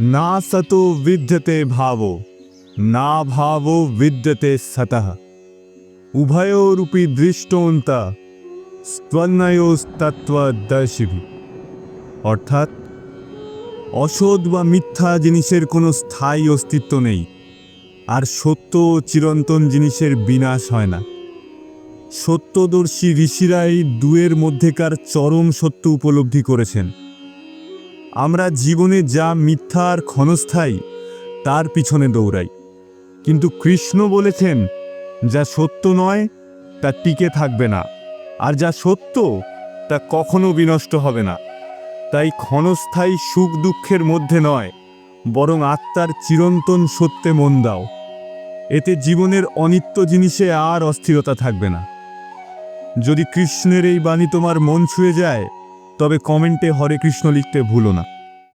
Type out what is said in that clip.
না সতো বিদ্যতে ভাবো না ভাবো বিদ্যতে সতঃ উভয়োরূপী দৃষ্টন্ত স্তন্নয়োস্তত্ত্বদর্শিভি অর্থাৎ অসৎ বা মিথ্যা জিনিসের কোনো স্থায়ী অস্তিত্ব নেই আর সত্য চিরন্তন জিনিসের বিনাশ হয় না। সত্যদর্শী ঋষিরাই দুয়ের মধ্যেকার চরম সত্য উপলব্ধি করেছেন আমরা জীবনে যা মিথ্যা আর ক্ষণস্থায়ী, তার পিছনে দৌড়াই। কিন্তু কৃষ্ণ বলেছেন, যা সত্য নয়, তা টিকে থাকবে না। আর যা সত্য, তা কখনো বিনষ্ট হবে না। তাই ক্ষণস্থায়ী সুখ দুঃখের মধ্যে নয়, বরং আত্মার চিরন্তন সত্যে মন দাও। এতে জীবনের অনিত্য জিনিসে আর অস্থিরতা থাকবে না। যদি কৃষ্ণের এই বাণী তোমার মন ছুঁয়ে যায় তবে কমেন্টে হরে কৃষ্ণ লিখতে ভুলো না।